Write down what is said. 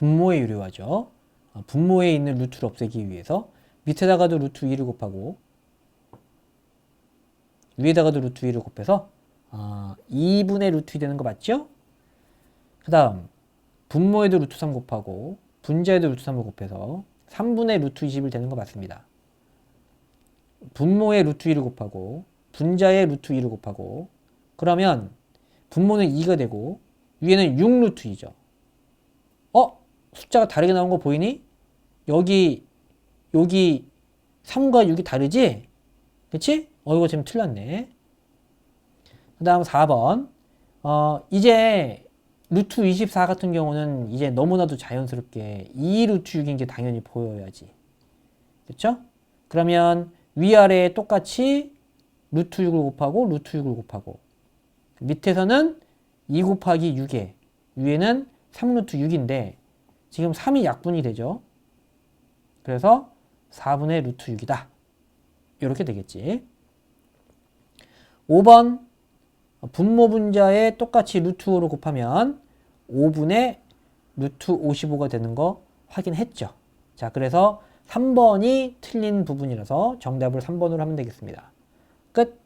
분모에 유리하죠. 어, 분모에 있는 루트를 없애기 위해서 밑에다가도 루트 2를 곱하고 위에다가도 루트 2를 곱해서 어, 2분의 루트 2 되는 거 맞죠? 그 다음 분모에도 루트 3 곱하고 분자에도 루트 3을 곱해서 3분의 루트 21 되는 거 맞습니다. 분모에 루트 2를 곱하고 분자에 루트 2를 곱하고 그러면 분모는 2가 되고 위에는 6 루트 2죠. 어? 숫자가 다르게 나온 거 보이니? 여기 여기 3과 6이 다르지? 그치? 어 이거 지금 틀렸네. 그 다음 4번 어 이제 루트 24 같은 경우는 이제 너무나도 자연스럽게 2 루트 6인 게 당연히 보여야지. 그쵸? 그러면 위아래에 똑같이 루트 6을 곱하고 루트 6을 곱하고 밑에서는 2 곱하기 6에 위에는 3루트 6인데 지금 3이 약분이 되죠. 그래서 4분의 루트 6이다. 이렇게 되겠지. 5번 분모 분자에 똑같이 루트 5로 곱하면 5분의 루트 55가 되는 거 확인했죠. 자, 그래서 3번이 틀린 부분이라서 정답을 3번으로 하면 되겠습니다. 끝.